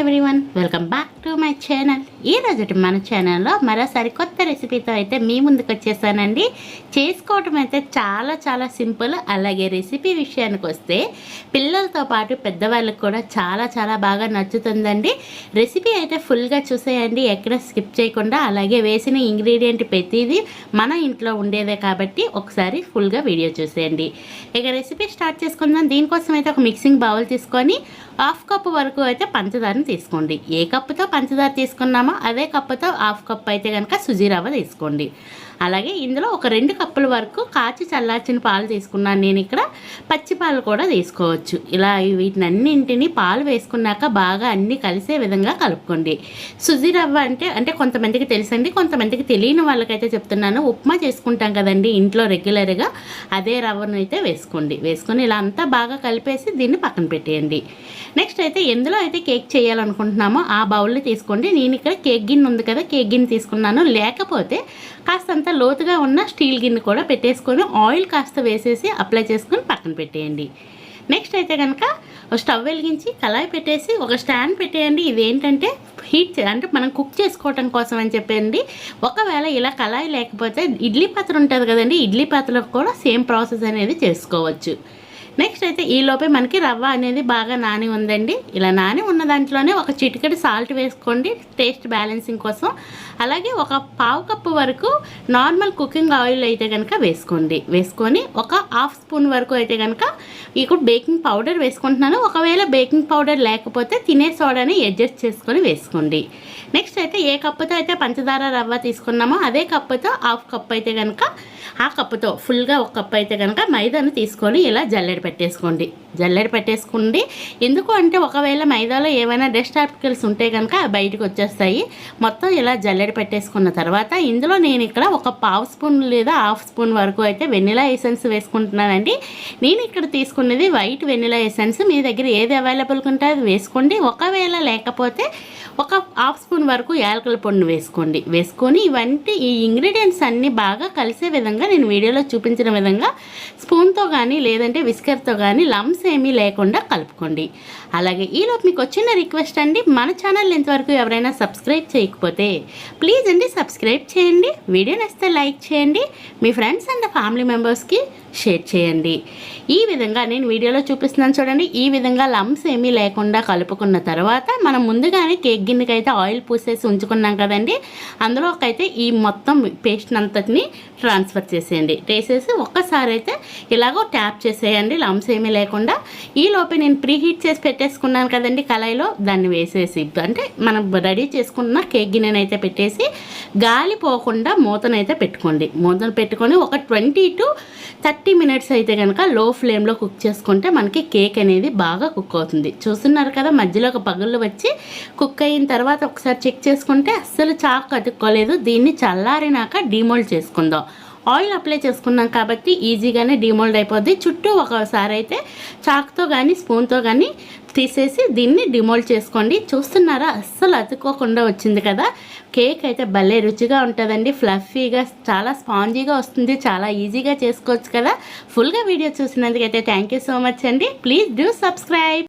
Everyone welcome back to my channel ఈ రోజు మన ఛానల్లో మరోసారి కొత్త రెసిపీతో అయితే మీ ముందుకు వచ్చేసానండి. చేసుకోవటం అయితే చాలా చాలా సింపుల్. అలాగే రెసిపీ విషయానికి వస్తే పిల్లలతో పాటు పెద్దవాళ్ళకి కూడా చాలా చాలా బాగా నచ్చుతుందండి. రెసిపీ అయితే ఫుల్గా చూసేయండి. ఎక్కడ స్కిప్ చేయకుండా అలాగే వేసిన ఇంగ్రీడియంట్ ప్రతిదీ మన ఇంట్లో ఉండేదే కాబట్టి ఒకసారి ఫుల్గా వీడియో చూసేయండి. ఇక రెసిపీ స్టార్ట్ చేసుకుందాం. దీనికోసం అయితే ఒక మిక్సింగ్ బౌల్ తీసుకొని హాఫ్ కప్ వరకు అయితే పంచదారని తీసుకోండి. ఏ కప్పుతో పంచదార తీసుకున్నామో అదే కప్పుతో హాఫ్ కప్ అయితే కనుక సుజీ రవ్వ తీసుకోండి. అలాగే ఇందులో ఒక రెండు కప్పుల వరకు కాచి చల్లార్చిన పాలు తీసుకున్నాను నేను ఇక్కడ. పచ్చి పాలు కూడా తీసుకోవచ్చు. ఇలా వీటిని అన్నింటిని పాలు వేసుకున్నాక బాగా అన్నీ కలిసే విధంగా కలుపుకోండి. సుజీ రవ్వ అంటే అంటే కొంతమందికి తెలుసండి కొంతమందికి తెలియని వాళ్ళకైతే చెప్తున్నాను. ఉప్మా చేసుకుంటాం కదండి ఇంట్లో రెగ్యులర్గా అదే రవ్వను అయితే వేసుకోండి. వేసుకొని ఇలా అంతా బాగా కలిపేసి దీన్ని పక్కన పెట్టేయండి. నెక్స్ట్ అయితే ఎందులో అయితే కేక్ చేయాలనుకుంటున్నామో ఆ బౌల్ని తీసుకోండి. నేను ఇక్కడ కేక్ గిన్నె ఉంది కదా కేక్ గిన్నె తీసుకున్నాను. లేకపోతే కాస్తంత లోతుగా ఉన్న స్టీల్ గిన్నె కూడా పెట్టేసుకొని ఆయిల్ కాస్త వేసేసి అప్లై చేసుకొని పక్కన పెట్టేయండి. నెక్స్ట్ అయితే కనుక స్టవ్ వెలిగించి కళాయి పెట్టేసి ఒక స్టాండ్ పెట్టేయండి. ఇదేంటంటే హీట్ అంటే మనం కుక్ చేసుకోవటం కోసం అని చెప్పండి ఒకవేళ ఇలా కళాయి లేకపోతే ఇడ్లీ పాత్ర ఉంటుంది కదండి ఇడ్లీ పాత్రలో కూడా సేమ్ ప్రాసెస్ అనేది చేసుకోవచ్చు. నెక్స్ట్ అయితే ఈ లోపే మనకి రవ్వ అనేది బాగా నాని ఉందండి. ఇలా నాని ఉన్న దాంట్లోనే ఒక చిటికెడు సాల్ట్ వేసుకోండి టేస్ట్ బ్యాలెన్సింగ్ కోసం. అలాగే ఒక పావు కప్పు వరకు నార్మల్ కుకింగ్ ఆయిల్ అయితే కనుక వేసుకోండి. వేసుకొని ఒక హాఫ్ స్పూన్ వరకు అయితే కనుక ఇప్పుడు బేకింగ్ పౌడర్ వేసుకుంటున్నాను. ఒకవేళ బేకింగ్ పౌడర్ లేకపోతే తినే సోడాని అడ్జస్ట్ చేసుకొని వేసుకోండి. నెక్స్ట్ అయితే ఏ కప్పుతో అయితే పంచదార రవ్వ తీసుకున్నామో అదే కప్పుతో హాఫ్ కప్ అయితే కనుక ఆ కప్పుతో ఫుల్గా ఒక కప్ అయితే కనుక మైదాను తీసుకొని ఇలా జల్లెడ పెట్టేసుకోండి. జల్లెడ పెట్టేసుకోండి ఎందుకు అంటే ఒకవేళ మైదాలో ఏమైనా డస్ట్ ఆర్టికల్స్ ఉంటే కనుక బయటకు వచ్చేస్తాయి. మొత్తం ఇలా జల్లెడ పెట్టేసుకున్న తర్వాత ఇందులో నేను ఇక్కడ ఒక పావు స్పూన్ లేదా హాఫ్ స్పూన్ వరకు అయితే వెనిలా ఎసెన్స్ వేసుకుంటున్నానండి. నేను ఇక్కడ తీసుకున్నది వైట్ వెనిలా ఎసెన్స్. మీ దగ్గర ఏది అవైలబుల్ ఉంటే అది వేసుకోండి. ఒకవేళ లేకపోతే ఒక హాఫ్ స్పూన్ వరకు యాలకల పొడిని వేసుకోండి. వేసుకొని ఇవంటి ఈ ఇంగ్రీడియంట్స్ అన్నీ బాగా కలిసే విధంగా నేను వీడియోలో చూపించిన విధంగా స్పూన్తో కానీ లేదంటే విస్కర్తో కానీ లమ్స్ ఏమీ లేకుండా కలుపుకోండి. అలాగే ఈలోపు మీకు వచ్చిన రిక్వెస్ట్ అండి మన ఛానల్ ఇంతవరకు ఎవరైనా సబ్స్క్రైబ్ చేయకపోతే ప్లీజ్ అండి సబ్స్క్రైబ్ చేయండి వీడియో నచ్చితే లైక్ చేయండి మీ ఫ్రెండ్స్ అండ్ ఫ్యామిలీ మెంబర్స్కి షేర్ చేయండి. ఈ విధంగా నేను వీడియోలో చూపిస్తున్నాను చూడండి ఈ విధంగా లమ్స్ ఏమీ లేకుండా కలుపుకున్న తర్వాత మనం ముందుగానే కేక్ గిన్నెకి అయితే ఆయిల్ పూసేసి ఉంచుకున్నాం కదండి అందులోకైతే ఈ మొత్తం పేస్ట్ అంతటిని ట్రాన్స్ఫర్ చేసేయండి. వేసేసి ఒక్కసారి అయితే ఇలాగో ట్యాప్ చేసేయండి లమ్స్ ఏమీ లేకుండా ఈ లోపే నేను ప్రీ హీట్ చేసి పెట్టేసుకున్నాను కదండి కళాయిలో. దాన్ని వేసేసి అంటే మనం రెడీ చేసుకున్న కేక్ గిన్నెనైతే పెట్టేసి గాలి పోకుండా మూతనైతే పెట్టుకోండి. మూతను పెట్టుకొని ఒక ట్వంటీ టు థర్టీ మినిట్స్ అయితే కనుక లో ఫ్లేమ్లో కుక్ చేసుకుంటే మనకి కేక్ అనేది బాగా కుక్ అవుతుంది. చూస్తున్నారు కదా మధ్యలో ఒక పగుళ్ళు వచ్చి కుక్ అయిన తర్వాత ఒకసారి చెక్ చేసుకుంటే అస్సలు చాక్ అతుక్కోలేదు దీన్ని చల్లారినాక డిమోల్డ్ చేసుకుందాం. ఆయిల్ అప్లై చేసుకున్నాం కాబట్టి ఈజీగానే డిమోల్డ్ అయిపోద్ది. చుట్టూ ఒకసారి అయితే చాక్తో కానీ స్పూన్తో కానీ తీసేసి దీన్ని డిమోల్డ్ చేసుకోండి. చూస్తున్నారా? అస్సలు అతుక్కోకుండా వచ్చింది కదా. కేక్ అయితే భలే రుచిగా ఉంటుందండి. ఫ్లఫీగా చాలా స్పాంజీగా వస్తుంది. చాలా ఈజీగా చేసుకోవచ్చు కదా. ఫుల్గా వీడియో చూసినందుకైతే థ్యాంక్ యూ సో మచ్ అండి. Please do subscribe.